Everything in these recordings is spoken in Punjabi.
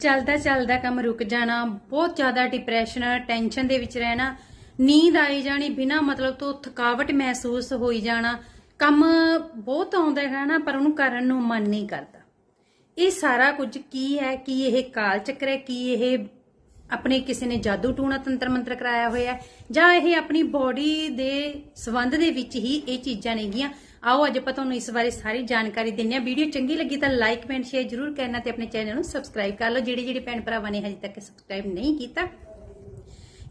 ਚੱਲਦਾ ਚੱਲਦਾ ਕੰਮ ਰੁਕ ਜਾਣਾ, ਬਹੁਤ ਜ਼ਿਆਦਾ ਡਿਪਰੈਸ਼ਨ ਟੈਨਸ਼ਨ ਦੇ ਵਿੱਚ ਰਹਿਣਾ, ਨੀਂਦ ਆਈ ਜਾਣੀ ਬਿਨਾ ਮਤਲਬ ਤੋਂ ਥਕਾਵਟ ਮਹਿਸੂਸ ਹੋਈ ਜਾਣਾ, ਕੰਮ ਬਹੁਤ ਆਉਂਦਾ ਹੈ ਨਾ, ਪਰ ਉਹਨੂੰ ਕਰਨ ਨੂੰ ਮਨ ਨਹੀਂ ਕਰਦਾ। ਇਹ ਸਾਰਾ ਕੁਝ ਕੀ ਹੈ, ਕੀ ਇਹ ਕਾਲ ਚੱਕਰ ਹੈ, ਕੀ ਇਹ ਆਪਣੇ ਕਿਸੇ ਨੇ ਜਾਦੂ ਟੂਣਾ ਤੰਤਰ ਮੰਤਰ ਕਰਾਇਆ ਹੋਇਆ ਹੈ, ਜਾਂ ਇਹ ਆਪਣੀ ਬੋਡੀ ਦੇ ਸੰਬੰਧ ਦੇ ਵਿੱਚ ਹੀ ਇਹ ਚੀਜ਼ਾਂ ਨੇਗੀਆਂ। ਆਓ ਅੱਜ ਆਪਾਂ ਤੁਹਾਨੂੰ ਇਸ ਬਾਰੇ ਸਾਰੀ ਜਾਣਕਾਰੀ ਦਿੰਨੇ ਆ ਵੀਡੀਓ ਚੰਗੀ ਲੱਗੀ ਤਾਂ ਲਾਈਕ ਕਮੈਂਟ ਸ਼ੇਅਰ ਜਰੂਰ ਕਰਨਾ ਤੇ ਆਪਣੇ ਚੈਨਲ ਨੂੰ ਸਬਸਕ੍ਰਾਈਬ ਕਰ ਲਓ। ਜਿਹੜੇ ਜਿਹੜੇ ਭੈਣ ਭਰਾਵਾਂ ਨੇ ਹਜੇ ਤੱਕ ਸਬਸਕ੍ਰਾਈਬ ਨਹੀਂ ਕੀਤਾ,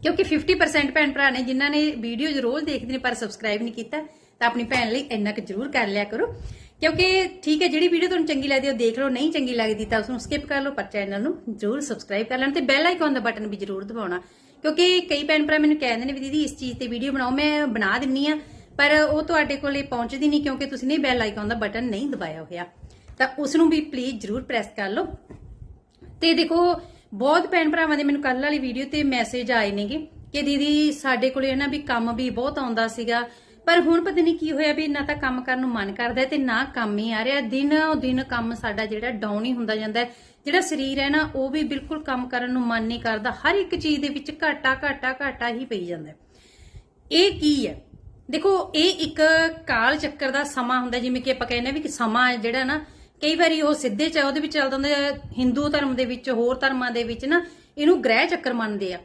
ਕਿਉਂਕਿ 50% ਭੈਣ ਭਰਾ ਨੇ ਜਿਨ੍ਹਾਂ ਨੇ ਵੀਡੀਓ ਜ਼ਰੂਰ ਦੇਖਦੇ ਨੇ ਪਰ ਸਬਸਕ੍ਰਾਈਬ ਨਹੀਂ ਕੀਤਾ, ਤਾਂ ਆਪਣੀ ਭੈਣ ਲਈ ਇੰਨਾ ਕੁ ਜ਼ਰੂਰ ਕਰ ਲਿਆ ਕਰੋ। ਕਿਉਂਕਿ ਠੀਕ ਹੈ, ਜਿਹੜੀ ਵੀਡੀਓ ਤੁਹਾਨੂੰ ਚੰਗੀ ਲੱਗਦੀ ਉਹ ਦੇਖ ਲਓ, ਨਹੀਂ ਚੰਗੀ ਲੱਗਦੀ ਤਾਂ ਉਸਨੂੰ ਸਕਿਪ ਕਰ ਲਓ, ਪਰ ਚੈਨਲ ਨੂੰ ਜ਼ਰੂਰ ਸਬਸਕ੍ਰਾਈਬ ਕਰ ਲੈਣਾ ਤੇ ਬੈਲ ਆਈਕਨ ਦਾ ਬਟਨ ਵੀ ਜ਼ਰੂਰ ਦਬਾਉਣਾ। ਕਿਉਂਕਿ ਕਈ ਭੈਣ ਭਰਾ ਮੈਨੂੰ ਕਹਿੰਦੇ ਨੇ ਵੀ ਦੀਦੀ, ਇਸ ਚੀਜ਼ ਤੇ ਵੀਡੀਓ ਬਣਾਓ, ਮੈਂ ਬਣਾ ਦਿੰਨੀ ਆ ਪਰ ਉਹ ਤੁਹਾਡੇ ਕੋਲੇ ਪਹੁੰਚਦੀ ਨਹੀਂ ਕਿਉਂਕਿ ਤੁਸੀਂ ਨੇ ਬੈਲ ਆਈਕਨ ਦਾ ਬਟਨ ਨਹੀਂ ਦਬਾਇਆ ਹੋਇਆ। ਤਾਂ ਉਸ ਨੂੰ ਵੀ ਪਲੀਜ਼ ਜ਼ਰੂਰ ਪ੍ਰੈਸ ਕਰ ਲਓ। ਤੇ ਦੇਖੋ, ਬਹੁਤ ਭੈਣ ਭਰਾਵਾਂ ਦੇ ਮੈਨੂੰ ਕੱਲ ਵਾਲੀ ਵੀਡੀਓ ਤੇ ਮੈਸੇਜ ਆਏ ਨੇਗੇ ਕਿ ਦੀਦੀ ਸਾਡੇ ਕੋਲੇ ਨਾ ਵੀ ਕੰਮ ਵੀ ਬਹੁਤ ਆਉਂਦਾ ਸੀਗਾ। ਪਰ ਹੁਣ ਪਤਾ ਨਹੀਂ ਕੀ ਹੋਇਆ ਵੀ ਨਾ ਤਾਂ ਕੰਮ ਕਰਨ ਨੂੰ ਮਨ ਕਰਦਾ ਹੈ ਤੇ ਨਾ ਕੰਮ ਹੀ ਆ ਰਿਹਾ। ਦਿਨ ਦਿਨ ਕੰਮ ਸਾਡਾ ਜਿਹੜਾ ਡਾਊਨ ਹੀ ਹੁੰਦਾ ਜਾਂਦਾ ਜਿਹੜਾ ਸਰੀਰ ਹੈ ਨਾ, ਉਹ ਵੀ ਬਿਲਕੁਲ ਕੰਮ ਕਰਨ ਨੂੰ ਮਨ ਨਹੀਂ ਕਰਦਾ। ਹਰ ਇੱਕ ਚੀਜ਼ ਦੇ ਵਿੱਚ ਘਾਟਾ ਘਾਟਾ ਘਾਟਾ ਹੀ ਪਈ ਜਾਂਦਾ ਇਹ ਕੀ ਹੈ? ਦੇਖੋ, ਇਹ ਇੱਕ ਕਾਲ ਚੱਕਰ ਦਾ ਸਮਾਂ ਹੁੰਦਾ ਜਿਵੇਂ ਕਿ ਆਪਾਂ ਕਹਿੰਦੇ ਆ ਵੀ ਕਿ ਸਮਾਂ ਜਿਹੜਾ ਨਾ, ਕਈ ਵਾਰੀ ਉਹ ਸਿੱਧੇ ਚ ਉਹਦੇ ਵਿੱਚ ਚੱਲਦਾ ਹੁੰਦਾ ਹਿੰਦੂ ਧਰਮ ਦੇ ਵਿੱਚ, ਹੋਰ ਧਰਮਾਂ ਦੇ ਵਿੱਚ ਨਾ, ਇਹਨੂੰ ਗ੍ਰਹਿ ਚੱਕਰ ਮੰਨਦੇ ਆ,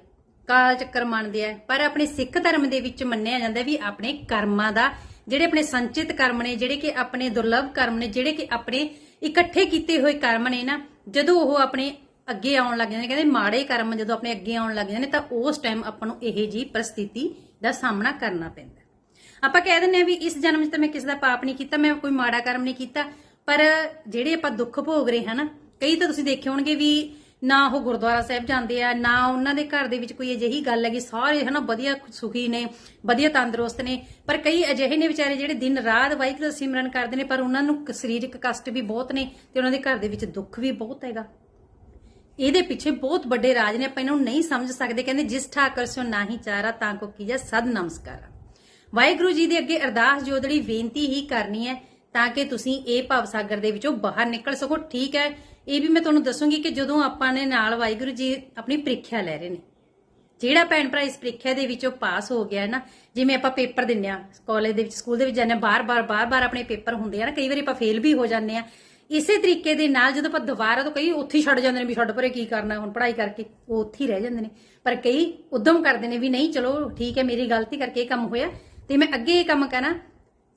ਕਾਲ ਚੱਕਰ ਮੰਨਦੇ ਆ। ਪਰ ਆਪਣੇ ਸਿੱਖ ਧਰਮ ਦੇ ਵਿੱਚ ਮੰਨਿਆ ਜਾਂਦਾ ਵੀ ਆਪਣੇ ਕਰਮਾਂ ਦਾ, ਜਿਹੜੇ ਆਪਣੇ ਸੰਚਿਤ ਕਰਮ ਨੇ, ਜਿਹੜੇ ਕਿ ਆਪਣੇ ਦੁਰਲਭ ਕਰਮ ਨੇ, ਜਿਹੜੇ ਕਿ ਆਪਣੇ ਇਕੱਠੇ ਕੀਤੇ ਹੋਏ ਕਰਮ ਨੇ ਨਾ, ਜਦੋਂ ਉਹ ਆਪਣੇ ਅੱਗੇ ਆਉਣ ਲੱਗ ਜਾਂਦੇ ਨੇ ਕਹਿੰਦੇ ਮਾੜੇ ਕਰਮ ਜਦੋਂ ਆਪਣੇ ਅੱਗੇ ਆਉਣ ਲੱਗ ਜਾਂਦੇ ਨੇ, ਤਾਂ ਉਸ ਟਾਈਮ ਆਪਾਂ ਨੂੰ ਇਹ ਜੀ ਪ੍ਰਸਥਿਤੀ ਦਾ ਸਾਹਮਣਾ ਕਰਨਾ ਪੈਂਦਾ। ਆਪਾਂ ਕਹਿ ਦਿੰਦੇ ਆ ਵੀ ਇਸ ਜਨਮ 'ਚ ਤਾਂ ਮੈਂ ਕਿਸੇ ਦਾ ਪਾਪ ਨਹੀਂ ਕੀਤਾ, ਮੈਂ ਕੋਈ ਮਾੜਾ ਕਰਮ ਨਹੀਂ ਕੀਤਾ, ਪਰ ਜਿਹੜੇ ਆਪਾਂ ਦੁੱਖ ਭੋਗ ਰਹੇ ਹਾਂ ਨਾ, ਕਈ ਤਾਂ ਤੁਸੀਂ ਦੇਖੇ ਹੋਣਗੇ ਵੀ ਨਾ ਉਹ ਗੁਰਦੁਆਰਾ ਸਾਹਿਬ ਜਾਂਦੇ ਆ, ਨਾ ਉਹਨਾਂ ਦੇ ਘਰ ਦੇ ਵਿੱਚ ਕੋਈ ਅਜਿਹੀ ਗੱਲ ਹੈਗੀ, ਸਾਰੇ ਹਨਾ ਵਧੀਆ ਸੁਖੀ ਨੇ, ਵਧੀਆ ਤੰਦਰੁਸਤ ਨੇ, ਪਰ ਕਈ ਅਜਿਹੇ ਨੇ ਵਿਚਾਰੇ ਜਿਹੜੇ ਦਿਨ ਰਾਤ ਵਾਹਿਗੁਰੂ ਦਾ ਸਿਮਰਨ ਕਰਦੇ ਨੇ, ਪਰ ਉਹਨਾਂ ਨੂੰ ਸਰੀਰਕ ਕਸ਼ਟ ਵੀ ਬਹੁਤ ਨੇ ਤੇ ਉਹਨਾਂ ਦੇ ਘਰ ਦੇ ਵਿੱਚ ਦੁੱਖ ਵੀ ਬਹੁਤ ਹੈਗਾ। ਇਹਦੇ ਪਿੱਛੇ ਬਹੁਤ ਵੱਡੇ ਰਾਜ ਨੇ, ਆਪਾਂ ਇਹਨਾਂ ਨੂੰ ਨਹੀਂ ਸਮਝ ਸਕਦੇ, ਕਹਿੰਦੇ ਜਿਸ ਠਾਕਰ ਸੋ ਨਾਹੀ ਚਾਰਾ, ਤਾਂ ਕੋ ਕੀਜੈ ਸਦ ਨਮਸਕਾਰਾ। ਵਾਹਿਗੁਰੂ ਜੀ ਦੇ ਅੱਗੇ ਅਰਦਾਸ ਜੋਦੜੀ ਬੇਨਤੀ ਹੀ ਕਰਨੀ ਹੈ ਤਾਂ ਕਿ ਤੁਸੀਂ ਇਹ ਭਵ ਸਾਗਰ ਦੇ ਵਿੱਚੋਂ ਬਾਹਰ ਨਿਕਲ ਸਕੋ, ਠੀਕ ਹੈ? ਇਹ ਵੀ ਮੈਂ ਤੁਹਾਨੂੰ ਦੱਸੂਗੀ ਕਿ ਜਦੋਂ ਆਪਾਂ ਨੇ ਨਾਲ ਵਾਹਿਗੁਰੂ ਜੀ ਆਪਣੀ ਪ੍ਰੀਖਿਆ ਲੈ ਰਹੇ ਨੇ, ਜਿਹੜਾ ਭੈਣ ਭਰਾ ਇਸ ਪ੍ਰੀਖਿਆ ਦੇ ਵਿੱਚੋਂ ਪਾਸ ਹੋ ਗਿਆ ਨਾ, ਜਿਵੇਂ ਆਪਾਂ ਪੇਪਰ ਦਿੰਨੇ ਆ ਕਾਲਜ ਦੇ ਵਿੱਚ ਸਕੂਲ ਦੇ ਵਿੱਚ ਜਾਂਦੇ ਆ ਬਾਰ-ਬਾਰ ਬਾਰ-ਬਾਰ ਆਪਣੇ ਪੇਪਰ ਹੁੰਦੇ ਆ ਨਾ, ਕਈ ਵਾਰੀ ਆਪਾਂ ਫੇਲ ਵੀ ਹੋ ਜਾਂਦੇ ਆ ਇਸੇ ਤਰੀਕੇ ਦੇ ਨਾਲ ਜਦੋਂ ਆਪਾਂ ਦੁਬਾਰਾ ਤੋਂ ਕਈ ਉੱਥੇ ਹੀ ਛੱਡ ਜਾਂਦੇ ਨੇ ਵੀ ਛੱਡ ਪਰੇ ਕੀ ਕਰਨਾ, ਹੁਣ ਪੜ੍ਹਾਈ ਕਰਕੇ, ਉਹ ਉੱਥੇ ਹੀ ਰਹਿ ਜਾਂਦੇ ਨੇ। ਪਰ ਕਈ ਉਦਮ ਕਰਦੇ ਨੇ ਵੀ ਨਹੀਂ, ਚਲੋ ਠੀਕ ਹੈ, ਮੇਰੀ ਗਲਤੀ ਕਰਕੇ ਇਹ ਕੰਮ ਹੋਇਆ। ਤੇ ਮੈਂ ਅੱਗੇ ਇਹ ਕੰਮ ਕਰਾਂ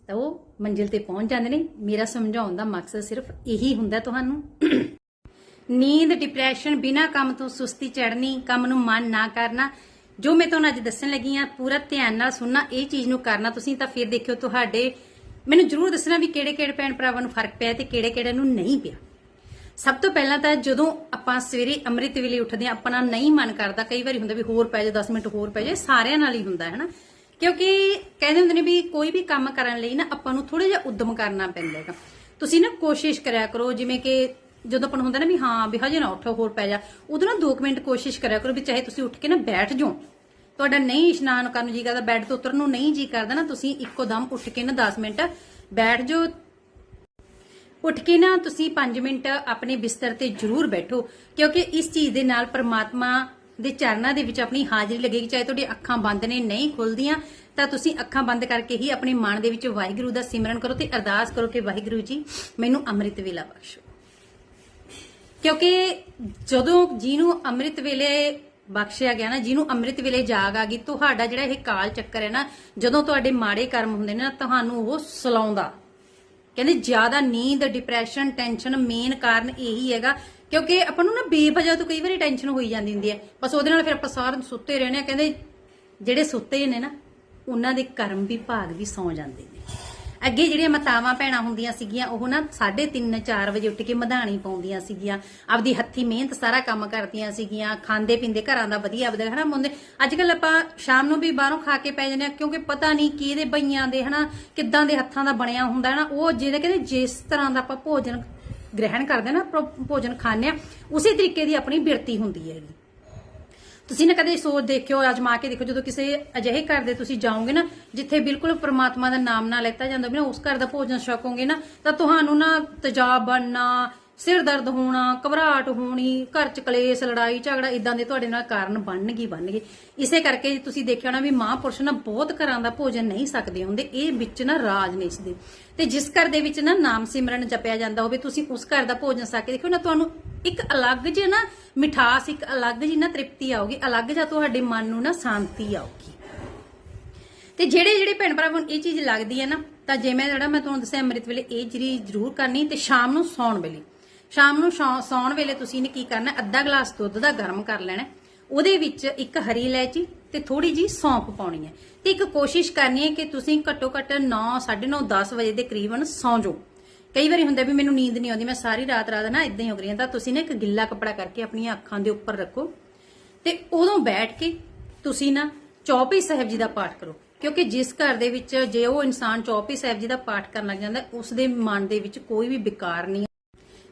ਤਾਂ ਉਹ ਮੰਜ਼ਿਲ ਤੇ ਪਹੁੰਚ ਜਾਂਦੇ ਨੇ। ਮੇਰਾ ਸਮਝਾਉਣ ਦਾ ਮਕਸਦ ਸਿਰਫ ਇਹੀ ਹੁੰਦਾ ਤੁਹਾਨੂੰ। ਨੀਂਦ ਡਿਪਰੈਸ਼ਨ ਬਿਨਾ ਕੰਮ ਤੋਂ ਸੁਸਤੀ ਚੜਨੀ ਕੰਮ ਨੂੰ ਮਨ ਨਾ ਕਰਨਾ, ਜੋ ਮੈਂ ਤੁਹਾਨੂੰ ਅੱਜ ਦੱਸਣ ਲੱਗੀ ਆ ਪੂਰਾ ਧਿਆਨ ਨਾਲ ਸੁਣਨਾ, ਇਹ ਚੀਜ਼ ਨੂੰ ਕਰਨਾ ਤੁਸੀਂ, ਤਾਂ ਫਿਰ ਦੇਖਿਓ ਤੁਹਾਡੇ, ਮੈਨੂੰ ਜਰੂਰ ਦੱਸਣਾ ਵੀ ਕਿਹੜੇ ਕਿਹੜੇ ਭੈਣ ਭਰਾਵਾਂ ਨੂੰ ਫ਼ਰਕ ਪਿਆ ਤੇ ਕਿਹੜੇ ਕਿਹੜੇ ਨੂੰ ਨਹੀਂ ਪਿਆ। ਸਭ ਤੋਂ ਪਹਿਲਾਂ ਤਾਂ ਜਦੋਂ ਆਪਾਂ ਸਵੇਰੇ ਅੰਮ੍ਰਿਤ ਵੇਲੇ ਉੱਠਦੇ ਆ ਆਪਣਾ ਨਹੀਂ ਮਨ ਕਰਦਾ, ਕਈ ਵਾਰੀ ਹੁੰਦਾ ਵੀ ਹੋਰ ਪੈ ਜਾ 10 ਮਿੰਟ ਹੋਰ ਪੈ ਜਾ ਸਾਰਿਆਂ ਨਾਲ ਹੀ ਹੁੰਦਾ, ਹੈ ਨਾ? ਕਿਉਂਕਿ ਕਹਿੰਦੇ ਹੁੰਦੇ ਨੇ ਵੀ ਕੋਈ ਵੀ ਕੰਮ ਕਰਨ ਲਈ ਨਾ ਆਪਾਂ ਨੂੰ ਥੋੜਾ ਜਿਹਾ ਉਦਮ ਕਰਨਾ ਪੈਂਦਾ ਹੈਗਾ। ਤੁਸੀਂ ਨਾ ਕੋਸ਼ਿਸ਼ ਕਰਿਆ ਕਰੋ, ਜਿਵੇਂ ਕਿ ਜਦੋਂ ਆਪਾਂ ਹੁੰਦਾ ਨਾ ਵੀ ਹਾਂ ਵੀ ਹਜੇ ਨਾ ਉੱਠੋ, ਹੋਰ ਪੈ ਜਾ, ਉਦੋਂ ਨਾ 2 ਮਿੰਟ ਕੋਸ਼ਿਸ਼ ਕਰਿਆ ਕਰੋ ਵੀ ਚਾਹੇ ਤੁਸੀਂ ਉੱਠ ਕੇ ਨਾ ਬੈਠ ਜਾਓ। ਤੁਹਾਡਾ ਨਹੀਂ ਇਸ਼ਨਾਨ ਕਰਨ ਨੂੰ ਜੀ ਕਰਦਾ, ਬੈੱਡ ਤੋਂ ਉਤਰਨ ਨੂੰ ਨਹੀਂ ਜੀ ਕਰਦਾ ਨਾ, ਤੁਸੀਂ ਇੱਕੋ ਦਮ ਉੱਠ ਕੇ ਨਾ 10 ਮਿੰਟ ਬੈਠ ਜਾਓ। ਉੱਠ ਕੇ ਨਾ ਤੁਸੀਂ 5 ਮਿੰਟ ਆਪਣੇ ਬਿਸਤਰ ਤੇ ਜ਼ਰੂਰ ਬੈਠੋ, ਕਿਉਂਕਿ ਇਸ ਚੀਜ਼ ਦੇ ਨਾਲ ਪ੍ਰਮਾਤਮਾ ਦੇ ਚਰਨਾਂ ਦੇ ਵਿੱਚ ਆਪਣੀ ਹਾਜ਼ਰੀ ਲੱਗੇਗੀ, ਚਾਹੇ ਤੁਹਾਡੀ ਅੱਖਾਂ ਬੰਦ ਨੇ, ਨਹੀਂ ਖੁੱਲਦੀਆਂ, ਤਾਂ ਤੁਸੀਂ ਅੱਖਾਂ ਬੰਦ ਕਰਕੇ ਹੀ ਆਪਣੇ ਮਨ ਦੇ ਵਿੱਚ ਵਾਹਿਗੁਰੂ ਦਾ ਸਿਮਰਨ ਕਰੋ ਤੇ ਅਰਦਾਸ ਕਰੋ ਕਿ ਵਾਹਿਗੁਰੂ ਜੀ ਮੈਨੂੰ ਅੰਮ੍ਰਿਤ ਵੇਲਾ ਬਖਸ਼ੋ। ਕਿਉਂਕਿ ਜਦੋਂ ਜਿਹਨੂੰ ਅੰਮ੍ਰਿਤ ਵੇਲੇ ਬਖਸ਼ਿਆ ਗਿਆ ਨਾ, ਜਿਹਨੂੰ ਅੰਮ੍ਰਿਤ ਵੇਲੇ ਜਾਗ ਆ ਗਈ, ਤੁਹਾਡਾ ਜਿਹੜਾ ਇਹ ਕਾਲ ਚੱਕਰ ਹੈ ਨਾ, ਜਦੋਂ ਤੁਹਾਡੇ ਮਾੜੇ ਕਰਮ ਹੁੰਦੇ ਨੇ ਨਾ, ਤੁਹਾਨੂੰ ਉਹ ਸਲਾਉਂਦਾ। ਕਹਿੰਦੇ ਜ਼ਿਆਦਾ ਨੀਂਦ ਡਿਪਰੈਸ਼ਨ ਟੈਨਸ਼ਨ ਮੇਨ ਕਾਰਨ ਇਹੀ ਹੈਗਾ ਕਿਉਂਕਿ ਆਪਾਂ ਨੂੰ ਨਾ ਬੇਵਜ੍ਹਾ ਤੋਂ ਕਈ ਵਾਰੀ ਟੈਨਸ਼ਨ ਹੋਈ ਜਾਂਦੀ ਹੁੰਦੀ ਹੈ। ਬਸ ਉਹਦੇ ਨਾਲ ਫਿਰ ਆਪਾਂ ਸਾਰਾ ਸੁੱਤੇ ਰਹਿੰਦੇ ਆ ਕਹਿੰਦੇ ਜਿਹੜੇ ਸੁੱਤੇ ਨੇ ਨਾ, ਉਹਨਾਂ ਦੇ ਕਰਮ ਵਿਭਾਗ ਵੀ ਸੌ ਜਾਂਦੇ ਨੇ। ਅੱਗੇ ਜਿਹੜੀਆਂ ਮਾਤਾਵਾਂ ਭੈਣਾਂ ਹੁੰਦੀਆਂ ਸੀਗੀਆਂ, ਉਹ ਨਾ 3:30 4 ਵਜੇ ਉੱਠ ਕੇ ਮਧਾਣੀ ਪਾਉਂਦੀਆਂ ਸੀਗੀਆਂ। ਆਪਦੀ ਹੱਥੀ ਮਿਹਨਤ ਸਾਰਾ ਕੰਮ ਕਰਦੀਆਂ ਸੀਗੀਆਂ। ਖਾਂਦੇ ਪੀਂਦੇ ਘਰਾਂ ਦਾ ਵਧੀਆ ਵਧੀਆ ਹਨਾ ਮੁੰਦੇ ਅੱਜ ਕੱਲ ਆਪਾਂ ਸ਼ਾਮ ਨੂੰ ਵੀ ਬਾਹਰੋਂ ਖਾ ਕੇ ਪੈ ਜਾਂਦੇ ਆ ਕਿਉਂਕਿ ਪਤਾ ਨਹੀਂ ਕਿਹਦੇ ਬਈਆਂ ਦੇ ਹਨਾ, ਕਿੱਦਾਂ ਦੇ ਹੱਥਾਂ ਦਾ ਬਣਿਆ ਹੁੰਦਾ ਹੈ ਨਾ ਉਹ ਜਿਹੜੇ ਕਹਿੰਦੇ ਜਿਸ ਤਰ੍ਹਾਂ ਦਾ ਆਪਾਂ ਭੋਜਨ ਗ੍ਰਹਿਣ ਕਰਦੇ ਨਾ, ਪ੍ਰੋ- ਭੋਜਨ ਖਾਂਦੇ ਆ, ਉਸੇ ਤਰੀਕੇ ਦੀ ਆਪਣੀ ਬਿਰਤੀ ਹੁੰਦੀ ਹੈਗੀ ਤੁਸੀਂ ਨਾ ਕਦੇ ਸੋਚ ਦੇਖਿਓ, ਅਜਮਾ ਕੇ ਦੇਖੋ ਜਦੋਂ ਕਿਸੇ ਅਜਿਹੇ ਘਰ ਦੇ ਤੁਸੀਂ ਜਾਓਗੇ ਨਾ, ਜਿੱਥੇ ਬਿਲਕੁਲ ਪ੍ਰਮਾਤਮਾ ਦਾ ਨਾਮ ਨਾ ਲੈਤਾ ਜਾਂਦਾ ਵੀ ਨਾ, ਉਸ ਘਰ ਦਾ ਭੋਜਨ ਛਕੋਗੇ ਨਾ, ਤਾਂ ਤੁਹਾਨੂੰ ਨਾ ਤਜਾਬ ਬਣਨਾ ਸਿਰ ਦਰਦ ਹੋਣਾ, ਘਬਰਾਹਟ ਹੋਣੀ, ਘਰ ਚ ਕਲੇਸ਼, ਲੜਾਈ, ਝਗੜਾ ਇਦਾਂ ਦੇ ਤੁਹਾਡੇ ਨਾਲ ਕਾਰਨ ਬਣਨਗੇ ਹੀ ਬਣਨਗੇ। ਇਸੇ ਕਰਕੇ ਤੁਸੀਂ ਦੇਖਿਆ ਹੋਣਾ ਵੀ ਮਹਾਂਪੁਰਸ਼ ਨਾ ਬਹੁਤ ਘਰਾਂ ਦਾ ਭੋਜਨ ਨਹੀਂ ਸਕਦੇ ਹੁੰਦੇ, ਇਹ ਵਿੱਚ ਨਾ ਰਾਜ ਨੇ ਇਸ ਦੇ ਤੇ ਜਿਸ ਘਰ ਦੇ ਵਿੱਚ ਨਾ ਨਾਮ ਸਿਮਰਨ ਜਪਿਆ ਜਾਂਦਾ ਹੋਵੇ, ਤੁਸੀਂ ਉਸ ਘਰ ਦਾ ਭੋਜਨ ਸਾ ਕੇ ਦੇਖੋ ਨਾ, ਤੁਹਾਨੂੰ ਇੱਕ ਅਲੱਗ ਜਿਹਾ ਨਾ ਮਿਠਾਸ, ਇੱਕ ਅਲੱਗ ਜਿਹੀ ਨਾ ਤ੍ਰਿਪਤੀ ਆਊਗੀ, ਅਲੱਗ ਜਿਹਾ ਤੁਹਾਡੇ ਮਨ ਨੂੰ ਨਾ ਸ਼ਾਂਤੀ ਆਊਗੀ। ਤੇ ਜਿਹੜੇ ਜਿਹੜੇ ਭੈਣ ਭਰਾਵਾਂ ਨੂੰ ਇਹ ਚੀਜ਼ ਲੱਗਦੀ ਹੈ ਨਾ, ਤਾਂ ਜਿਵੇਂ ਜਿਹੜਾ ਮੈਂ ਤੁਹਾਨੂੰ ਦੱਸਿਆ, ਅੰਮ੍ਰਿਤ ਵੇਲੇ ਇਹ ਜਿਹੜੀ ਜ਼ਰੂਰ ਕਰਨੀ, ਤੇ ਸ਼ਾਮ ਨੂੰ ਸੌਣ ਵੇਲੇ। ਸ਼ਾਮ ਨੂੰ ਸ਼ੌ- ਸੌਣ ਵੇਲੇ ਤੁਸੀਂ ਨੇ ਕੀ ਕਰਨਾ? ਅੱਧਾ ਗਲਾਸ ਦੁੱਧ ਦਾ ਗਰਮ ਕਰ ਲੈਣਾ ਉਹਦੇ ਵਿੱਚ ਇੱਕ ਹਰੀ ਇਲਾਇਚੀ ਤੇ ਥੋੜੀ ਜੀ ਸੌਂਫ ਪਾਉਣੀ ਹੈ। ਤੇ ਇੱਕ ਕੋਸ਼ਿਸ਼ ਕਰਨੀ ਹੈ ਕਿ ਤੁਸੀਂ ਘੱਟੋ ਘੱਟ 9 9:30 10 ਵਜੇ ਦੇ ਕਰੀਬਨ ਸੌਂ ਜਾਓ। ਕਈ ਵਾਰੀ ਹੁੰਦਾ ਵੀ ਮੈਨੂੰ ਨੀਂਦ ਨਹੀਂ ਆਉਂਦੀ, ਮੈਂ ਸਾਰੀ ਰਾਤ ਰਾਤ ਨਾ ਇਦਾਂ ਹੀ ਹੋ ਰਹੀ ਹਾਂ ਤਾਂ ਤੁਸੀਂ ਨੇ ਇੱਕ ਗਿੱਲਾ ਕੱਪੜਾ ਕਰਕੇ ਆਪਣੀਆਂ ਅੱਖਾਂ ਦੇ ਉੱਪਰ ਰੱਖੋ। ਤੇ ਉਦੋਂ ਬੈਠ ਕੇ ਤੁਸੀਂ ਨਾ ਚੌਪੀ ਸਾਹਿਬ ਜੀ ਦਾ ਪਾਠ ਕਰੋ। ਕਿਉਂਕਿ ਜਿਸ ਘਰ ਦੇ ਵਿੱਚ ਜੇ ਉਹ ਇਨਸਾਨ ਚੌਪੀ ਸਾਹਿਬ ਜੀ ਦਾ ਪਾਠ ਕਰਨ ਲੱਗ ਜਾਂਦਾ ਉਸ ਦੇ ਮਨ ਦੇ ਵਿੱਚ ਕੋਈ ਵੀ ਵਿਕਾਰ ਨਹੀਂ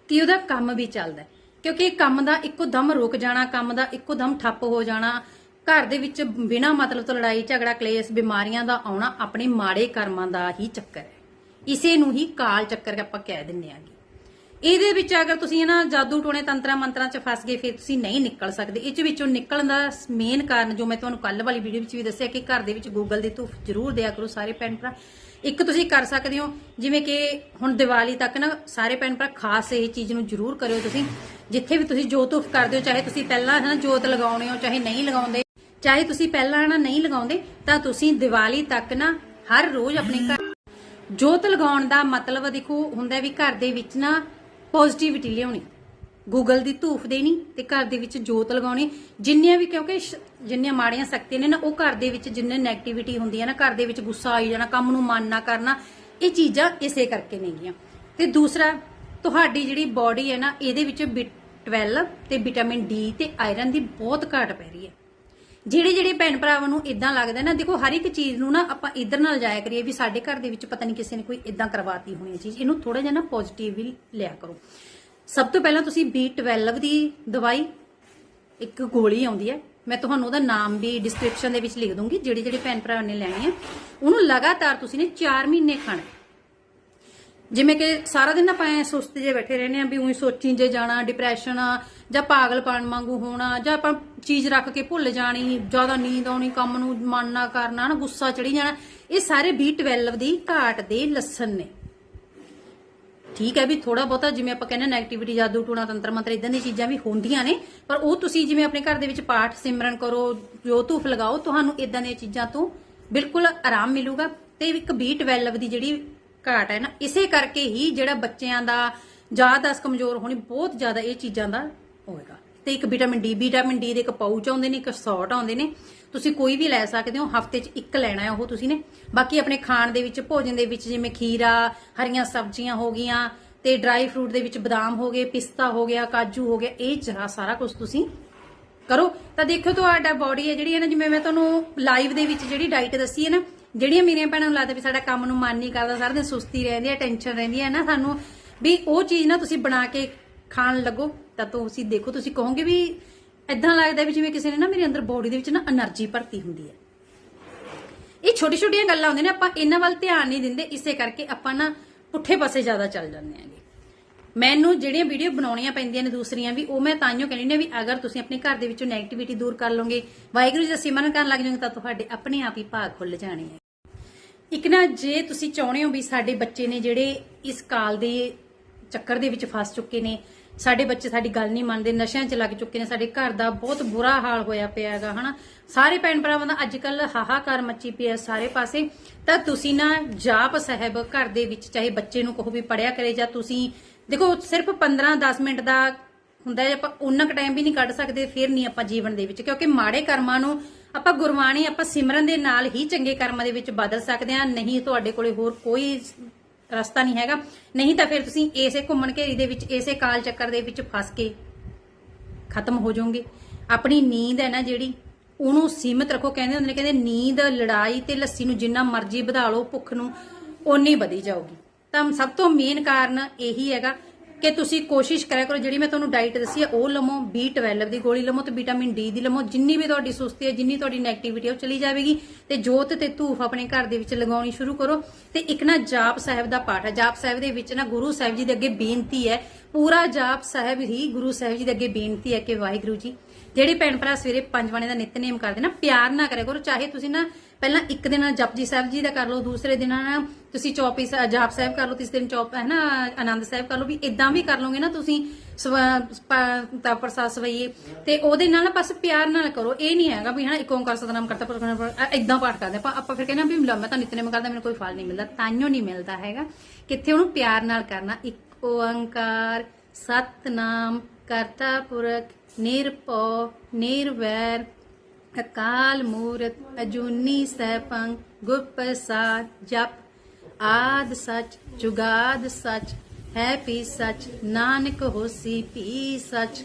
ਕਿ ਉਹਦਾ ਕੰਮ ਵੀ ਚੱਲਦਾ ਕਿਉਂਕਿ ਕੰਮ ਦਾ ਇੱਕੋ ਦਮ ਰੁਕ ਜਾਣਾ, ਕੰਮ ਦਾ ਇੱਕੋ ਦਮ ਠੱਪ ਹੋ ਜਾਣਾ, ਘਰ ਦੇ ਵਿੱਚ ਬਿਨਾਂ ਮਤਲਬ ਤੋਂ ਲੜਾਈ, ਝਗੜਾ, ਕਲੇਸ਼, ਬਿਮਾਰੀਆਂ ਦਾ ਆਉਣਾ ਆਪਣੇ ਮਾੜੇ ਕਰਮਾਂ ਦਾ ਹੀ ਚੱਕਰ ਹੈ। ਇਸੇ ਨੂੰ ਹੀ ਕਾਲ ਚੱਕਰ ਆਪਾਂ ਕਹਿ ਦਿੰਦੇ ਆਂਗੇ ਇਹਦੇ ਵਿੱਚ ਅਗਰ ਤੁਸੀਂ ਇਹਨਾਂ ਜਾਦੂ ਟੋਣੇ ਤੰਤਰਾਂ ਮੰਤਰਾਂ 'ਚ ਫਸ ਗਏ, ਫਿਰ ਤੁਸੀਂ ਨਹੀਂ ਨਿਕਲ ਸਕਦੇ। ਇਹ 'ਚ ਵਿੱਚੋਂ ਨਿਕਲਣ ਦਾ ਮੇਨ ਕਾਰਨ ਜੋ ਮੈਂ ਤੁਹਾਨੂੰ ਕੱਲ ਵਾਲੀ ਵੀਡੀਓ ਵਿੱਚ ਵੀ ਦੱਸਿਆ ਕਿ ਘਰ ਦੇ ਵਿੱਚ ਗੂਗਲ ਦੀ ਧੂਫ ਜ਼ਰੂਰ ਦਿਆ ਕਰੋ ਸਾਰੇ ਭੈਣ ਭਰਾ। ਇੱਕ ਤੁਸੀਂ ਕਰ ਸਕਦੇ ਹੋ, ਜਿਵੇਂ ਕਿ ਹੁਣ ਦੀਵਾਲੀ ਤੱਕ ਨਾ ਸਾਰੇ ਭੈਣ ਭਰਾ ਖਾਸ ਇਹ ਚੀਜ਼ ਨੂੰ ਜ਼ਰੂਰ ਕਰਿਓ ਤੁਸੀਂ। ਜਿੱਥੇ ਵੀ ਤੁਸੀਂ ਜੋਤ ਧੂਫ ਕਰਦੇ ਹੋ, ਚਾਹੇ ਤੁਸੀਂ ਪਹਿਲਾਂ ਹੈ ਜੋਤ ਲਗਾਉਣੇ ਹੋ, ਚਾਹੇ ਨਹੀਂ ਲਗਾਉਂਦੇ, ਚਾਹੇ ਤੁਸੀਂ ਪਹਿਲਾਂ ਨਾ ਨਹੀਂ ਲਗਾਉਂਦੇ, ਤਾਂ ਤੁਸੀਂ ਦੀਵਾਲੀ ਤੱਕ ਨਾ ਹਰ ਰੋਜ਼ ਆਪਣੇ ਘਰ ਜੋਤ ਲਗਾਉਣ ਦਾ ਮਤਲਬ ਦੇਖੋ ਹੁੰਦਾ ਵੀ ਘਰ ਦੇ ਵਿੱਚ ਨਾ ਪੋਜ਼ਿਟਿਵਿਟੀ ਲਿਆਉਣੀ। ਗੂਗਲ ਦੀ ਧੂਫ ਦੇਣੀ ਤੇ ਘਰ ਦੇ ਵਿੱਚ ਜੋਤ ਲਗਾਉਣੀ। ਜਿੰਨੀਆਂ ਵੀ ਕਿਉਂਕਿ ਜਿੰਨੀਆਂ ਮਾੜੀਆਂ ਸ਼ਕਤੀਆਂ ਨੇ ਨਾ, ਉਹ ਘਰ ਦੇ ਵਿੱਚ ਜਿੰਨੇ 네ਗੇਟਿਵਿਟੀ ਹੁੰਦੀ ਹੈ ਨਾ, ਘਰ ਦੇ ਵਿੱਚ ਗੁੱਸਾ ਆਈ ਜਾਣਾ, ਕੰਮ ਨੂੰ ਮਨ ਨਾ ਕਰਨਾ, ਇਹ ਚੀਜ਼ਾਂ ਇਸੇ ਕਰਕੇ ਨੇਗੀਆਂ ਤੇ ਦੂਸਰਾ, ਤੁਹਾਡੀ ਜਿਹੜੀ ਬਾਡੀ ਹੈ ਨਾ, ਇਹਦੇ ਵਿੱਚ B12 ਤੇ ਵਿਟਾਮਿਨ ਡੀ ਤੇ ਆਇਰਨ ਦੀ ਬਹੁਤ ਘਾਟ ਪੈ ਰਹੀ ਹੈ। ਜਿਹੜੇ ਜਿਹੜੇ ਭੈਣ ਭਰਾਵਾਂ ਨੂੰ ਇਦਾਂ ਲੱਗਦਾ ਨਾ, ਦੇਖੋ ਹਰ ਇੱਕ ਚੀਜ਼ ਨੂੰ ਨਾ ਆਪਾਂ ਇਧਰ ਨਾਲ ਜਾਇਆ ਕਰੀਏ ਵੀ ਸਾਡੇ ਘਰ ਦੇ ਵਿੱਚ ਪਤਾ ਨਹੀਂ ਕਿਸੇ ਨੇ ਕੋਈ ਇਦਾਂ ਕਰਵਾਤੀ ਹੋਣੀ ਹੈ ਚੀਜ਼, ਇਹਨੂੰ ਥੋੜਾ ਜਿਹਾ ਨਾ ਪੋਜ਼ਿਟਿਵ ਵੀ ਲਿਆ ਕਰੋ। ਸਭ ਤੋਂ ਪਹਿਲਾਂ ਤੁਸੀਂ B12 ਦੀ ਦਵਾਈ ਇੱਕ ਗੋਲੀ ਆਉਂਦੀ ਹੈ। ਮੈਂ ਤੁਹਾਨੂੰ ਉਹਦਾ ਨਾਮ ਵੀ ਡਿਸਕ੍ਰਿਪਸ਼ਨ ਦੇ ਵਿੱਚ ਲਿਖ ਦੂੰਗੀ, ਜਿਹੜੇ ਜਿਹੜੇ ਭੈਣ ਭਰਾ ਨੇ ਲੈਣੀ ਹੈ। ਉਹਨੂੰ ਲਗਾਤਾਰ ਤੁਸੀਂ ਨੇ 4 ਮਹੀਨੇ ਖਾਣਾ ਜਿਵੇਂ ਕਿ ਸਾਰਾ ਦਿਨ ਆਪਾਂ ਐ ਸੁਸਤ ਜੇ ਬੈਠੇ ਰਹਿੰਦੇ ਆ ਵੀ ਉਹੀ ਸੋਚੀ ਜੇ ਜਾਣਾ ਡਿਪਰੈਸ਼ਨ ਆ, ਜਾਂ ਪਾਗਲਪਣ ਵਾਂਗੂ ਹੋਣਾ, ਜਾਂ ਆਪਾਂ ਚੀਜ਼ ਰੱਖ ਕੇ ਭੁੱਲ ਜਾਣੀ, ਜ਼ਿਆਦਾ ਨੀਂਦ ਆਉਣੀ, ਕੰਮ ਨੂੰ ਮਨ ਨਾ ਕਰਨਾ ਨਾ ਗੁੱਸਾ ਚੜੀ ਜਾਣਾ, ਇਹ ਸਾਰੇ B12 ਦੀ ਘਾਟ ਦੇ ਲੱਛਣ ਨੇ। ਠੀਕ ਹੈ ਵੀ ਥੋੜਾ ਬਹੁਤਾ ਜਿਵੇਂ ਆਪਾਂ ਕਹਿੰਦੇ ਨੈਗੇਟਿਵਿਟੀ ਜਾਦੂ, ਟੂਣਾ, ਤੰਤਰ, ਮੰਤਰ ਇਦਾਂ ਦੀਆਂ ਚੀਜ਼ਾਂ ਵੀ ਹੁੰਦੀਆਂ ਨੇ, ਪਰ ਉਹ ਤੁਸੀਂ ਜਿਵੇਂ ਆਪਣੇ ਘਰ ਦੇ ਵਿੱਚ ਪਾਠ ਸਿਮਰਨ ਕਰੋ, ਜੋ ਧੂਫ ਲਗਾਓ, ਤੁਹਾਨੂੰ ਇਦਾਂ ਦੀਆਂ ਚੀਜ਼ਾਂ ਤੋਂ ਬਿਲਕੁਲ ਆਰਾਮ ਮਿਲੂਗਾ ਤੇ ਇੱਕ B12 ਦੀ ਜਿਹੜੀ ਘਾਟ ਹੈ ਨਾ, ਇਸੇ ਕਰਕੇ ਹੀ ਜਿਹੜਾ ਬੱਚਿਆਂ ਦਾ ਯਾਦਾਸ਼ਤ ਕਮਜ਼ੋਰ ਹੋਣੀ ਬਹੁਤ ਜ਼ਿਆਦਾ ਇਹ ਚੀਜ਼ਾਂ ਦਾ ਹੋਏਗਾ। ਤੇ ਇੱਕ ਵਿਟਾਮਿਨ ਡੀ ਵਿਟਾਮਿਨ ਡੀ ਦੇ ਇੱਕ ਪਾਊਚ ਆਉਂਦੇ ਨੇ, ਇੱਕ ਸ਼ਾਟ ਆਉਂਦੇ ਨੇ ਤੁਸੀਂ ਕੋਈ ਵੀ ਲੈ ਸਕਦੇ ਹੋ, ਹਫ਼ਤੇ 'ਚ ਇੱਕ ਲੈਣਾ ਹੈ ਉਹ ਤੁਸੀਂ ਨੇ। ਬਾਕੀ ਆਪਣੇ ਖਾਣ ਦੇ ਵਿੱਚ, ਭੋਜਨ ਦੇ ਵਿੱਚ ਜਿਵੇਂ ਖੀਰਾ, ਹਰੀਆਂ ਸਬਜ਼ੀਆਂ ਹੋ ਗਈਆਂ ਤੇ ਡਰਾਈ ਫਰੂਟ ਦੇ ਵਿੱਚ ਬਦਾਮ ਹੋ ਗਏ, ਪਿਸਤਾ ਹੋ ਗਿਆ, ਕਾਜੂ ਹੋ ਗਿਆ, ਇਹ ਜਰਾ ਸਾਰਾ ਕੁਝ ਤੁਸੀਂ ਕਰੋ। ਤਾਂ ਦੇਖੋ ਤੁਹਾਡਾ ਬਾਡੀ ਹੈ ਜਿਹੜੀ ਹੈ ਨਾ, ਜਿਵੇਂ ਮੈਂ ਤੁਹਾਨੂੰ ਲਾਈਵ ਦੇ ਵਿੱਚ ਜਿਹੜੀ ਡਾਈਟ ਦੱਸੀ ਹੈ ਨਾ, ਜਿਹੜੀਆਂ ਮੇਰੀਆਂ ਭੈਣਾਂ ਨੂੰ ਲੱਗਦਾ ਵੀ ਸਾਡਾ ਕੰਮ ਨੂੰ ਮਨ ਨਹੀਂ ਕਰਦਾ ਸਾਰਾ ਦਿਨ ਸੁਸਤੀ ਰਹਿੰਦੀ ਹੈ ਟੈਨਸ਼ਨ ਰਹਿੰਦੀ ਹੈ ਨਾ ਸਾਨੂੰ, ਵੀ ਉਹ ਚੀਜ਼ ਨਾ ਤੁਸੀਂ ਬਣਾ ਕੇ ਖਾਣ ਲੱਗੋ, ਤਾਂ ਤੁਸੀਂ ਦੇਖੋ, ਤੁਸੀਂ ਕਹੋਗੇ ਵੀ ਇਦਾਂ ਲੱਗਦਾ ਵੀ ਜਿਵੇਂ ਕਿਸੇ ਨੇ ਨਾ ਮੇਰੇ ਅੰਦਰ ਬੋਡੀ ਦੇ ਵਿੱਚ ਨਾ એનર્ਜੀ ਭਰਤੀ ਹੁੰਦੀ ਹੈ। ਇਹ ਛੋਟੀ ਛੋਟੀਆਂ ਗੱਲਾਂ ਹੁੰਦੀਆਂ ਨੇ, ਆਪਾਂ ਇਹਨਾਂ ਵੱਲ ਧਿਆਨ ਨਹੀਂ ਦਿੰਦੇ, ਇਸੇ ਕਰਕੇ ਆਪਾਂ ਨਾ ਪੁੱਠੇ ਪਾਸੇ ਜ਼ਿਆਦਾ ਚੱਲ ਜਾਂਦੇ ਆਂਗੇ ਮੈਨੂੰ ਜਿਹੜੀਆਂ ਵੀਡੀਓ ਬਣਾਉਣੀਆਂ ਪੈਂਦੀਆਂ ਨੇ ਦੂਸਰੀਆਂ ਵੀ, ਉਹ ਮੈਂ ਤਾਂਿਓ ਕਹਿੰਦੀ ਨੇ ਵੀ ਅਗਰ ਤੁਸੀਂ ਆਪਣੇ ਘਰ ਦੇ ਵਿੱਚੋਂ ਨੈਗੇਟਿਵਿਟੀ ਦੂਰ ਕਰ ਲਓਗੇ, ਵਾਹਿਗੁਰੂ ਜੀ ਦਾ ਸਿਮਰਨ ਕਰਨ ਲੱਗ ਜਾਓਗੇ, ਤਾਂ ਤੁਹਾਡੇ ਆਪਣੇ ਆਪ ਹੀ ਭਾਗ ਖੁੱਲ ਜਾਣੇ ਆ। ਇੱਕ ਨਾ ਜੇ ਤੁਸੀਂ ਚਾਹੁੰਦੇ ਹੋ ਵੀ ਸਾਡੇ ਬੱਚੇ ਨੇ ਜਿਹੜੇ ਇਸ ਕਾਲ ਦੇ ਚੱਕਰ ਦੇ ਵਿੱਚ ਫਸ ਚੁੱਕੇ ਨੇ ਸਾਡੇ ਬੱਚੇ ਸਾਡੀ ਗੱਲ ਨਹੀਂ ਮੰਨਦੇ, ਨਸ਼ਿਆਂ 'ਚ ਲੱਗ ਚੁੱਕੇ ਨੇ, ਸਾਡੇ ਘਰ ਦਾ ਬਹੁਤ ਬੁਰਾ ਹਾਲ ਹੋਇਆ ਪਿਆ ਹੈਗਾ, ਹਨਾ? ਸਾਰੇ ਭੈਣ ਭਰਾਵਾਂ ਦਾ ਅੱਜ ਕੱਲ ਹਾਹਾਕਾਰ ਮੱਚੀ ਪਿਆ ਸਾਰੇ ਪਾਸੇ। ਤਾਂ ਤੁਸੀਂ ਨਾ ਜਾਪ ਸਾਹਿਬ ਘਰ ਦੇ ਵਿੱਚ, ਚਾਹੇ ਬੱਚੇ ਨੂੰ ਕਹੋ ਵੀ ਪੜਿਆ ਕਰੇ ਜਾਂ ਤੁਸੀਂ, ਦੇਖੋ, ਸਿਰਫ 15-10 ਮਿੰਟ ਦਾ ਹੁੰਦਾ ਹੈ, ਆਪਾਂ ਉਨਾ ਕੁ ਟਾਈਮ ਵੀ ਨਹੀਂ ਕੱਢ ਸਕਦੇ, ਫਿਰ ਨਹੀਂ ਆਪਾਂ ਜੀਵਨ ਦੇ ਵਿੱਚ। ਕਿਉਂਕਿ ਮਾੜੇ ਕਰਮਾਂ ਨੂੰ ਆਪਾਂ ਗੁਰਬਾਣੀ, ਆਪਾਂ ਸਿਮਰਨ ਦੇ ਨਾਲ ਹੀ ਚੰਗੇ ਕਰਮਾਂ ਦੇ ਵਿੱਚ ਬਦਲ ਸਕਦੇ ਹਾਂ, ਨਹੀਂ ਤੁਹਾਡੇ ਕੋਲੇ ਹੋਰ ਕੋਈ ਰਸਤਾ ਨਹੀਂ ਹੈਗਾ। ਨਹੀਂ ਤਾਂ ਫਿਰ ਤੁਸੀਂ ਇਸੇ ਘੁੰਮਣ ਘੇਰੀ ਦੇ ਵਿੱਚ, ਇਸੇ ਕਾਲ ਚੱਕਰ ਦੇ ਵਿੱਚ ਫਸ ਕੇ ਖਤਮ ਹੋ ਜਾਓਗੇ। ਆਪਣੀ ਨੀਂਦ ਹੈ ਨਾ ਜਿਹੜੀ, ਉਹਨੂੰ ਸੀਮਿਤ ਰੱਖੋ। ਕਹਿੰਦੇ ਹੁੰਦੇ ਨੇ, ਕਹਿੰਦੇ ਨੀਂਦ, ਲੜਾਈ ਤੇ ਲੱਸੀ ਨੂੰ ਜਿੰਨਾ ਮਰਜ਼ੀ ਵਧਾ ਲਓ, ਭੁੱਖ ਨੂੰ ਓਨੀ ਵਧੀ ਜਾਊਗੀ। ਤਾਂ ਸਭ ਤੋਂ ਮੇਨ ਕਾਰਨ ਇਹੀ ਹੈਗਾ ਕਿ ਤੁਸੀਂ ਕੋਸ਼ਿਸ਼ ਕਰਿਆ ਕਰੋ, ਜਿਹੜੀ ਮੈਂ ਤੁਹਾਨੂੰ ਡਾਈਟ ਦੱਸੀ ਹੈ, ਉਹ ਲਵੋ B12 ਦੀ ਗੋਲੀ ਲਵੋ ਤੇ ਵਿਟਾਮਿਨ ਡੀ ਦੀ ਲਵੋ, ਜਿੰਨੀ ਵੀ ਤੁਹਾਡੀ ਸੁਸਤੀ ਹੈ, ਜਿੰਨੀ ਤੁਹਾਡੀ ਨੈਗੇਟਿਵਿਟੀ ਹੈ, ਉਹ ਚਲੀ ਜਾਵੇਗੀ ਤੇ ਜੋਤ ਤੇ ਧੂਫ ਆਪਣੇ ਘਰ ਦੇ ਵਿੱਚ ਲਗਾਉਣੀ ਸ਼ੁਰੂ ਕਰੋ। ਤੇ ਇੱਕ ਨਾ ਜਾਪ ਸਾਹਿਬ ਦਾ ਪਾਠ ਹੈ। ਜਾਪ ਸਾਹਿਬ ਦੇ ਵਿੱਚ ਨਾ ਗੁਰੂ ਸਾਹਿਬ ਜੀ ਦੇ ਅੱਗੇ ਬੇਨਤੀ ਹੈ, ਪੂਰਾ ਜਾਪ ਸਾਹਿਬ ਹੀ ਗੁਰੂ ਸਾਹਿਬ ਜੀ ਦੇ ਅੱਗੇ ਬੇਨਤੀ ਹੈ ਕਿ ਵਾਹਿਗੁਰੂ ਜੀ ਜਿਹੜੇ ਭੈਣ ਭਰਾ ਸਵੇਰੇ ਪੰਜ ਬਾਣੇ ਦਾ ਨਿਤਨੇਮ ਕਰਦੇ ਨਾ, ਪਿਆਰ ਨਾ ਕਰਿਆ ਕਰੋ, ਚਾਹੇ ਤੁਸੀਂ ਨਾ ਪਹਿਲਾਂ ਇੱਕ ਦਿਨ ਜਪਜੀ ਸਾਹਿਬ ਜੀ ਦਾ ਕਰ ਲਓ, ਦੂਸਰੇ ਦਿਨ ਨਾ ਤੁਸੀਂ ਚੌਪੀ ਜਾਪ ਸਾਹਿਬ ਕਰ ਲਓ, ਤੀਸਰੇ ਦਿਨ ਚੌਪ, ਹੈ ਨਾ, ਆਨੰਦ ਸਾਹਿਬ ਕਰ ਲਓ, ਵੀ ਇਦਾਂ ਵੀ ਕਰ ਲਓਗੇ ਨਾ ਤੁਸੀਂ ਤਾਂ ਪ੍ਰਸਾਦ ਸਵਈਏ। ਤੇ ਉਹਦੇ ਨਾਲ ਬਸ ਪਿਆਰ ਨਾਲ ਕਰੋ, ਇਹ ਨਹੀਂ ਹੈਗਾ ਵੀ, ਹਨਾ, ਇੱਕ ਓੰਕਾਰ ਸਤਨਾਮ ਕਰਤਾ, ਪਰ ਇਦਾਂ ਪਾਠ ਕਰਦੇ ਆਪਾਂ ਆਪਾਂ ਫਿਰ ਕਹਿੰਦੇ ਵੀ ਮੈਂ ਤਾਂ ਨਿਤਨੇਮ ਕਰਦਾ, ਮੈਨੂੰ ਕੋਈ ਫਲ ਨਹੀਂ ਮਿਲਦਾ ਤਾਂਿਓ ਨਹੀਂ ਮਿਲਦਾ ਹੈਗਾ। ਕਿੱਥੇ ਉਹਨੂੰ ਪਿਆਰ ਨਾਲ ਕਰਨਾ? ਇੱਕ ਓੰਕਾਰ ਸਤਨਾਮ ਕਰਤਾ ਪੁਰਖ ਨਿਰਭਉ, ਨਿਰਵੈਰ, ਅਕਾਲ ਮੂਰਤ, ਅਜੂਨੀ ਸੈਭੰ ਗੁਰ ਪ੍ਰਸਾਦ, ਜਪ, ਆਦ ਸਚ, ਜੁਗਾਦ ਸਚ, ਹੈ ਪੀ ਸਚ, ਨਾਨਕ ਹੋਸੀ ਪੀ ਸਚ।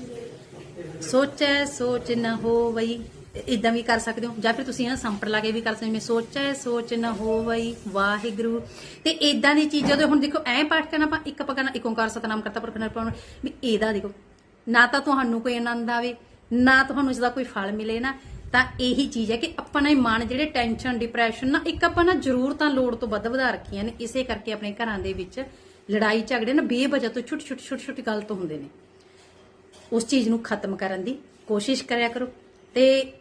ਸੋਚੈ, ਸੋਚ ਨ ਹੋਵਈ। ਇਦਾਂ ਵੀ ਕਰ ਸਕਦੇ ਹੋ, ਜਾਂ ਫਿਰ ਤੁਸੀਂ ਇਹਨਾਂ ਸੰਪਰ ਲਾ ਕੇ ਵੀ ਕਰ ਸਕਦੇ ਹੋ ਮੈਂ ਸੋਚੈ, ਸੋਚ ਨ ਹੋਵਈ, ਵਾਹਿਗੁਰੂ। ਤੇ ਇਦਾਂ ਦੀ ਚੀਜ਼ਾਂ ਦੇ ਹੁਣ ਦੇਖੋ, ਐ ਪਾਠ ਕਰਨਾ ਆਪਾਂ ਇੱਕ ਆਪਾਂ ਕਰਨਾ ਇੱਕ ਓੰਕਾਰ ਸਤਨਾਮ ਕਰਤਾ ਪੁਰਖ ਨਿਰਭਉ ਵੀ ਇਹਦਾ ਦੇਖੋ ਨਾ ਤਾਂ ਤੁਹਾਨੂੰ ਕੋਈ ਆਨੰਦ ਆਵੇ, ਨਾ ਤੁਹਾਨੂੰ ਇਸ ਦਾ ਕੋਈ ਫਲ ਮਿਲੇ ਨਾ, ਤਾਂ ਇਹੀ ਚੀਜ਼ ਹੈ ਕਿ ਆਪਣਾ ਹੀ ਮਨ, ਜਿਹੜੇ ਟੈਨਸ਼ਨ ਡਿਪਰੈਸ਼ਨ ਨਾ ਇੱਕ ਆਪਾਂ ਨਾ ਜ਼ਰੂਰਤਾਂ ਲੋੜ ਤੋਂ ਵੱਧ ਵਧਾ ਰੱਖੀਆਂ ਨੇ, ਇਸੇ ਕਰਕੇ ਆਪਣੇ ਘਰਾਂ ਦੇ ਵਿੱਚ ਲੜਾਈ ਝਗੜੇ ਨਾ ਬੇਵਜ੍ਹਾ ਤੋਂ ਛੋਟੀ ਛੋਟੀ ਛੋਟੀ ਛੋਟੀ ਗੱਲ ਤੋਂ ਹੁੰਦੇ ਨੇ। ਉਸ ਚੀਜ਼ ਨੂੰ ਖਤਮ ਕਰਨ ਦੀ ਕੋਸ਼ਿਸ਼ ਕਰਿਆ ਕਰੋ ਤੇ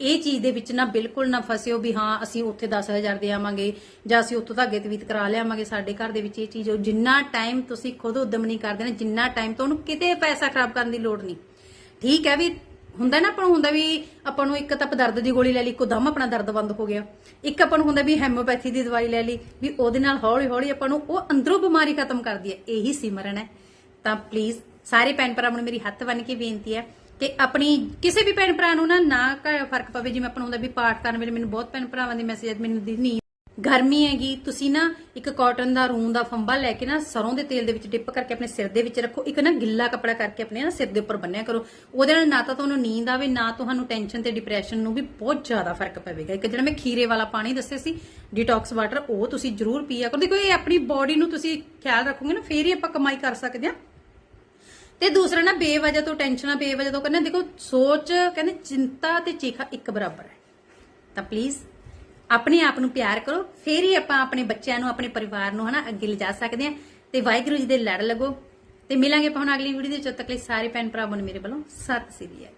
ਇਹ ਚੀਜ਼ ਦੇ ਵਿੱਚ ਨਾ ਬਿਲਕੁਲ ਨਾ ਫਸਿਓ ਵੀ ਹਾਂ, ਅਸੀਂ ਉੱਥੇ 10000 ਦੇ ਆਵਾਂਗੇ ਜਾਂ ਅਸੀਂ ਉੱਥੋਂ ਧਾਗੇ ਤਵੀਤ ਕਰਾ ਲਿਆਵਾਂਗੇ ਸਾਡੇ ਘਰ ਦੇ ਵਿੱਚ ਇਹ ਚੀਜ਼। ਜਿੰਨਾ ਟਾਈਮ ਤੁਸੀਂ ਖੁਦ ਉਦਮ ਨਹੀਂ ਕਰਦੇ ਨਾ, ਜਿੰਨਾ ਟਾਈਮ ਤੁਹਾਨੂੰ ਕਿਤੇ ਪੈਸਾ ਖਰਾਬ ਕਰਨ ਦੀ ਲੋੜ ਨਹੀਂ। ਠੀਕ ਹੈ ਵੀ ਹੁੰਦਾ ਨਾ ਆਪਾਂ ਨੂੰ ਹੁੰਦਾ ਵੀ ਆਪਾਂ ਨੂੰ ਇੱਕ ਤਾਂ ਆਪਾਂ ਦਰਦ ਦੀ ਗੋਲੀ ਲੈ ਲਈ, ਇੱਕੋ ਦਮ ਆਪਣਾ ਦਰਦ ਬੰਦ ਹੋ ਗਿਆ। ਇੱਕ ਆਪਾਂ ਨੂੰ ਹੁੰਦਾ ਵੀ ਹੈਮੋਪੈਥੀ ਦੀ ਦਵਾਈ ਲੈ ਲਈ, ਵੀ ਉਹਦੇ ਨਾਲ ਹੌਲੀ ਹੌਲੀ ਆਪਾਂ ਨੂੰ ਉਹ ਅੰਦਰੋਂ ਬਿਮਾਰੀ ਖਤਮ ਕਰਦੀ ਹੈ। ਇਹੀ ਸਿਮਰਨ ਹੈ। ਤਾਂ ਪਲੀਜ਼ ਸਾਰੇ ਭੈਣ ਭਰਾਵਾਂ ਨੂੰ ਮੇਰੀ ਹੱਥ ਬੰਨ ਕੇ ਬੇਨਤੀ ਹੈ ਕਿ ਆਪਣੀ ਕਿਸੇ ਵੀ ਭੈਣ ਭਰਾ ਨੂੰ ਨਾ ਨਾ ਫ਼ਰਕ ਪਵੇ, ਜਿਵੇਂ ਆਪਾਂ ਹੁੰਦਾ ਵੀ ਪਾਠ ਕਰਨ ਵੇਲੇ ਮੈਨੂੰ ਬਹੁਤ ਭੈਣ ਭਰਾਵਾਂ ਦੇ ਮੈਸੇਜ ਮੈਨੂੰ ਦੀ ਗਰਮੀ ਹੈਗੀ, ਤੁਸੀਂ ਨਾ ਇੱਕ ਕਾਟਨ ਦਾ ਰੂੰ ਦਾ ਫੰਬਾ ਲੈ ਕੇ ਨਾ ਸਰੋਂ ਦੇ ਤੇਲ ਦੇ ਵਿੱਚ ਡਿਪ ਕਰਕੇ ਆਪਣੇ ਸਿਰ ਦੇ ਵਿੱਚ ਰੱਖੋ, ਇੱਕ ਨਾ ਗਿੱਲਾ ਕਪੜਾ ਕਰਕੇ ਆਪਣੇ ਨਾ ਸਿਰ ਦੇ ਉੱਪਰ ਬੰਨਿਆ ਕਰੋ। ਉਹਦੇ ਨਾਲ ਨਾ ਤਾਂ ਤੁਹਾਨੂੰ ਨੀਂਦ ਆਵੇ, ਨਾ ਤੁਹਾਨੂੰ ਟੈਨਸ਼ਨ ਤੇ ਡਿਪਰੈਸ਼ਨ ਨੂੰ ਵੀ ਬਹੁਤ ਜ਼ਿਆਦਾ ਫ਼ਰਕ ਪਵੇਗਾ। ਇੱਕ ਜਿਹੜਾ ਮੈਂ ਖੀਰੇ ਵਾਲਾ ਪਾਣੀ ਦੱਸਿਆ ਸੀ ਡਿਟੌਕਸ ਵਾਟਰ ਉਹ ਤੁਸੀਂ ਜ਼ਰੂਰ ਪੀਆ ਕਰੋ। ਦੇਖੋ, ਇਹ ਆਪਣੀ ਬਾਡੀ ਨੂੰ ਤੁਸੀਂ ਖਿਆਲ ਰੱਖੋਗੇ ਨਾ, ਫੇਰ ਹੀ ਆਪਾਂ ਕਮਾਈ ਕਰ ਸਕਦੇ ਹਾਂ। ਤੇ ਦੂਸਰਾ ਨਾ ਬੇਵਜ੍ਹਾ ਤੋਂ ਟੈਨਸ਼ਨਾਂ ਬੇਵਜ੍ਹਾ ਤੋਂ ਕਹਿੰਦੇ ਦੇਖੋ ਸੋਚ, ਕਹਿੰਦੇ ਚਿੰਤਾ ਤੇ ਚੀਖਾ ਇੱਕ ਬਰਾਬਰ ਹੈ। ਤਾਂ ਪਲੀਜ਼ ਆਪਣੇ ਆਪ ਨੂੰ ਪਿਆਰ ਕਰੋ, ਫੇਰ ਹੀ ਆਪਾਂ ਆਪਣੇ ਬੱਚਿਆਂ ਨੂੰ, ਆਪਣੇ ਪਰਿਵਾਰ ਨੂੰ ਹਨਾ ਅੱਗੇ ਲਿਜਾ ਸਕਦੇ ਹਾਂ। ਤੇ ਵਾਹਿਗੁਰੂ ਜੀ ਦੇ ਲੜ ਲੱਗੋ। ਤੇ ਮਿਲਾਂਗੇ ਆਪਾਂ ਹੁਣ ਅਗਲੀ ਵੀਡੀਓ ਦੇ ਜਦ ਤੱਕ ਲਈ ਸਾਰੇ ਭੈਣ ਭਰਾਵਾਂ ਨੂੰ ਮੇਰੇ ਵੱਲੋਂ ਸਤਿ ਸ੍ਰੀ ਅਕਾਲ।